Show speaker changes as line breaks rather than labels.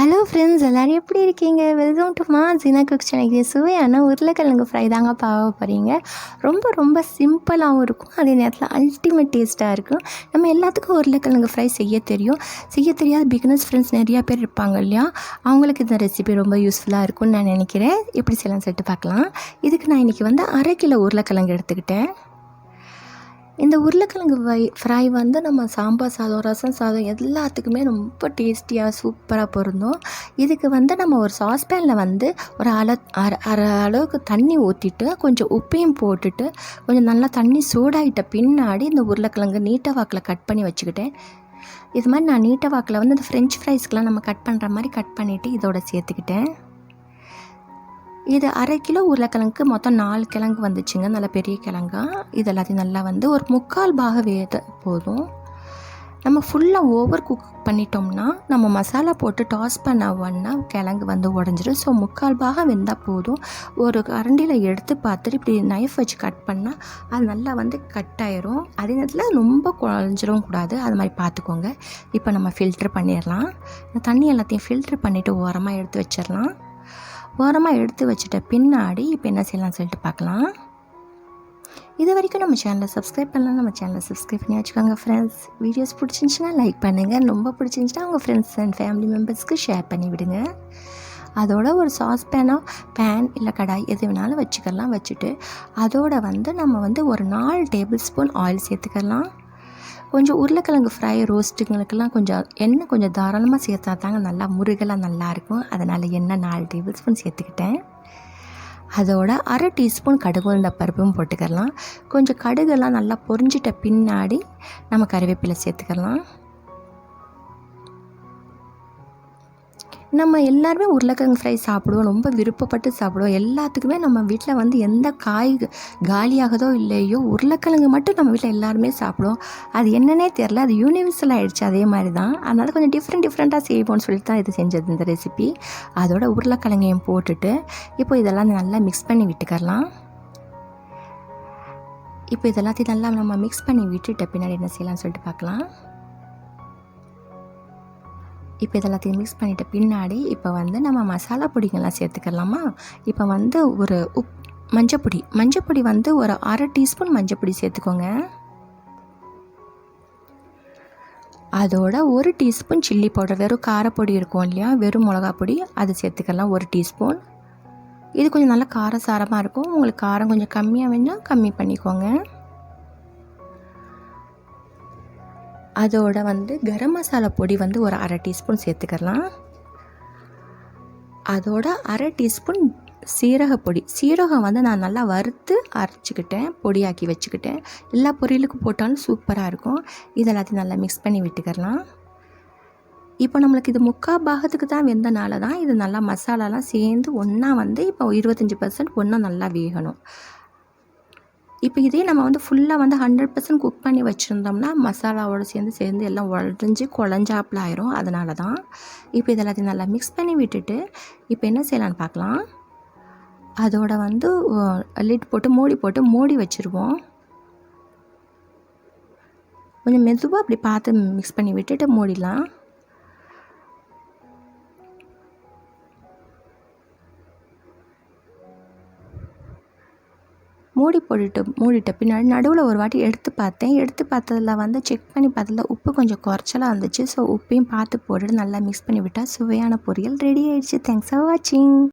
Hello friends எல்லோரும் எப்படி இருக்கீங்க? வெல்கம் டு மா ஜீனா குக் சேனல் சுவையான உருளைக்கிழங்கு ஃப்ரை தாங்க பார்க்க போகிறீங்க ரொம்ப ரொம்ப சிம்பிளாகவும் இருக்கும். அதே நேரத்தில் அல்டிமேட் டேஸ்ட்டாக இருக்கும். நம்ம எல்லாத்துக்கும் உருளைக்கிழங்கு ஃப்ரை செய்ய தெரியும். செய்ய தெரியாத பிகினஸ் ஃப்ரெண்ட்ஸ் நிறையா பேர் இருப்பாங்க இல்லையா? அவங்களுக்கு இந்த ரெசிபி ரொம்ப யூஸ்ஃபுல்லாக இருக்கும்னு நான் நினைக்கிறேன். எப்படி செய்யலாம் சொல்லிட்டு பார்க்கலாம். இதுக்கு நான் இன்றைக்கி வந்து அரை கிலோ உருளைக்கிழங்கு எடுத்துக்கிட்டேன். இந்த உருளைக்கிழங்கு வை ஃப்ரை வந்து நம்ம சாம்பார் சாதம் ரசம் சாதம் எல்லாத்துக்குமே ரொம்ப டேஸ்டியாக சூப்பராக பொருந்தும். இதுக்கு வந்து நம்ம ஒரு சாஸ்பேனில் வந்து ஒரு அள அரை அரை அளவுக்கு தண்ணி ஊற்றிட்டு கொஞ்சம் உப்பையும் போட்டுட்டு கொஞ்சம் நல்லா தண்ணி சூடாகிட்ட பின்னாடி இந்த உருளைக்கிழங்கு நீட்டை வாக்கில் கட் பண்ணி வச்சுக்கிட்டேன். இது மாதிரி நான் நீட்டை வாக்கில் வந்து இந்த ஃப்ரெஞ்ச் ஃப்ரைஸ்க்கெலாம் நம்ம கட் பண்ணுற மாதிரி கட் பண்ணிவிட்டு இதோட சேர்த்துக்கிட்டேன். இது அரை கிலோ உருளைக்கிழங்குக்கு மொத்தம் நாலு கிழங்கு வந்துச்சுங்க. நல்ல பெரிய கிழங்கா. இது எல்லாத்தையும் நல்லா வந்து ஒரு முக்கால் பாக வேத போதும். நம்ம ஃபுல்லாக ஓவர் குக் பண்ணிட்டோம்னா நம்ம மசாலா போட்டு டாஸ் பண்ண உடனே கிழங்கு வந்து உடஞ்சிரும். ஸோ முக்கால் பாகம் வெந்தால் போதும். ஒரு கரண்டியில் எடுத்து பார்த்துட்டு இப்படி நைஃப் வச்சு கட் பண்ணால் அது நல்லா வந்து கட் ஆயிரும். அதே நேரத்தில் ரொம்ப குழஞ்சிடவும் கூடாது. அது மாதிரி பார்த்துக்கோங்க. இப்போ நம்ம ஃபில்ட்ரு பண்ணிடலாம். தண்ணி எல்லாத்தையும் ஃபில்ட்ரு பண்ணிவிட்டு ஓரமாக எடுத்து வச்சிடலாம். ஓரமாக எடுத்து வச்சுட்ட பின்னாடி இப்போ என்ன செய்யலாம் சொல்லிட்டு பார்க்கலாம். இது வரைக்கும் நம்ம சேனலை சப்ஸ்கிரைப் பண்ணலாம் நம்ம சேனலை சப்ஸ்கிரைப் பண்ணி வச்சுக்கோங்க ஃப்ரெண்ட்ஸ் வீடியோஸ் பிடிச்சிருந்துச்சின்னா லைக் பண்ணுங்கள் ரொம்ப பிடிச்சிருந்துச்சின்னா உங்கள் ஃப்ரெண்ட்ஸ் அண்ட் ஃபேமிலி மெம்பர்ஸ்க்கு ஷேர் பண்ணி விடுங்க. அதோட ஒரு சாஸ் பேனோ பேன் இல்லை கடாய் எது வேணாலும் வச்சுக்கலாம் வச்சுட்டு அதோட வந்து நம்ம வந்து ஒரு நாலு டேபிள் ஸ்பூன் ஆயில் சேர்த்துக்கலாம். கொஞ்சம் உருளைக்கிழங்கு ஃப்ரை ரோஸ்ட்டுங்களுக்கெல்லாம் கொஞ்சம் எண்ணெய் கொஞ்சம் தாராளமாக சேர்த்தா தாங்க நல்லா முருகலாக நல்லாயிருக்கும் அதனால் எண்ணெய் நாலு டேபிள் ஸ்பூன் சேர்த்துக்கிட்டேன். அதோட அரை டீஸ்பூன் கடுகு இந்த பருப்பும் போட்டுக்கலாம். கொஞ்சம் கடுகெல்லாம் நல்லா பொரிஞ்சிட்ட பின்னாடி நம்ம கருவேப்பிலை சேர்த்துக்கலாம். நம்ம எல்லாருமே உருளைக்கிழங்கு ஃப்ரை சாப்பிடுவோம். ரொம்ப விருப்பப்பட்டு சாப்பிடுவோம். எல்லாத்துக்குமே நம்ம வீட்டில் வந்து எந்த காய் காலியாகதோ இல்லையோ உருளைக்கிழங்கு மட்டும் நம்ம வீட்டில் எல்லாருமே சாப்பிடுவோம். அது என்னன்னே தெரில அது யூனிவர்சல் ஆகிடுச்சு அதே மாதிரி தான் அதனால் கொஞ்சம் டிஃப்ரெண்ட் டிஃப்ரெண்ட்டாக செய்வோம்னு சொல்லிட்டு தான் இது செஞ்சது இந்த ரெசிபி அதோட உருளைக்கிழங்கையும் போட்டுட்டு இப்போ இதெல்லாம் நல்லா மிக்ஸ் பண்ணி விட்டுக்கரலாம் இப்போ இதெல்லாத்தையும் நல்லா நம்ம மிக்ஸ் பண்ணி விட்டுட்ட பின்னாடி என்ன செய்யலாம்னு சொல்லிட்டு பார்க்கலாம். இப்போ இதெல்லாத்தையும் மிக்ஸ் பண்ணிவிட்ட பின்னாடி இப்போ வந்து நம்ம மசாலா பொடிங்கள்லாம் சேர்த்துக்கலாமா? இப்போ வந்து ஒரு உப் மஞ்சப்பொடி. மஞ்சப்பொடி வந்து ஒரு அரை டீஸ்பூன் மஞ்சப்பொடி சேர்த்துக்கோங்க. அதோட ஒரு டீஸ்பூன் சில்லி பவுடர். வெறும் காரப்பொடி இருக்கும் இல்லையா? வெறும் மிளகா பொடி அது சேர்த்துக்கலாம் ஒரு டீஸ்பூன். இது கொஞ்சம் நல்லா காரசாரமாக இருக்கும். உங்களுக்கு காரம் கொஞ்சம் கம்மியாக வேணால் கம்மி பண்ணிக்கோங்க. அதோட வந்து கரம் மசாலா பொடி வந்து ஒரு அரை டீஸ்பூன் சேர்த்துக்கலாம். அதோட அரை டீஸ்பூன் சீரக பொடி. சீரகம் வந்து நான் நல்லா வறுத்து அரைச்சிக்கிட்டேன் பொடியாக்கி வச்சுக்கிட்டேன். எல்லா பொரியலுக்கும் போட்டாலும் சூப்பராக இருக்கும். இதெல்லாத்தையும் நல்லா மிக்ஸ் பண்ணி விட்டுக்கலாம். இப்போ நம்மளுக்கு இது முக்கால் பாகத்துக்கு தான் வெந்தனால தான் இது நல்லா மசாலாலாம் சேர்ந்து ஒன்றா வந்து இப்போ இருபத்தஞ்சி பர்சன்ட் ஒன்றா நல்லா வேகணும். இப்போ இதே நம்ம வந்து ஃபுல்லாக வந்து ஹண்ட்ரட் பர்சன்ட் குக் பண்ணி வச்சுருந்தோம்னா மசாலாவோடு சேர்ந்து சேர்ந்து எல்லாம் உடஞ்சி குழஞ்சாப்பில் ஆயிரும். அதனால தான் இப்போ இது எல்லாத்தையும் நல்லா மிக்ஸ் பண்ணி விட்டுட்டு இப்போ என்ன செய்யலான்னு பார்க்கலாம். அதோட வந்து லிட் போட்டு மூடி போட்டு மூடி வச்சுருவோம். கொஞ்சம் மெதுவாக அப்படி பார்த்து மிக்ஸ் பண்ணி விட்டுட்டு மூடிடலாம். மூடி போட்டுட்டு மூடிட்ட பின்னாடி நடுவில் ஒரு வாட்டி எடுத்து பார்த்தேன். எடுத்து பார்த்ததில் வந்து செக் பண்ணி பார்த்ததில் உப்பு கொஞ்சம் குறைச்சலாக இருந்துச்சு. ஸோ உப்பையும் பார்த்து போட்டுட்டு நல்லா மிக்ஸ் பண்ணி விட்டால் சுவையான பொரியல் ரெடி ஆயிடுச்சு. தேங்க்ஸ் ஃபார் வாட்சிங்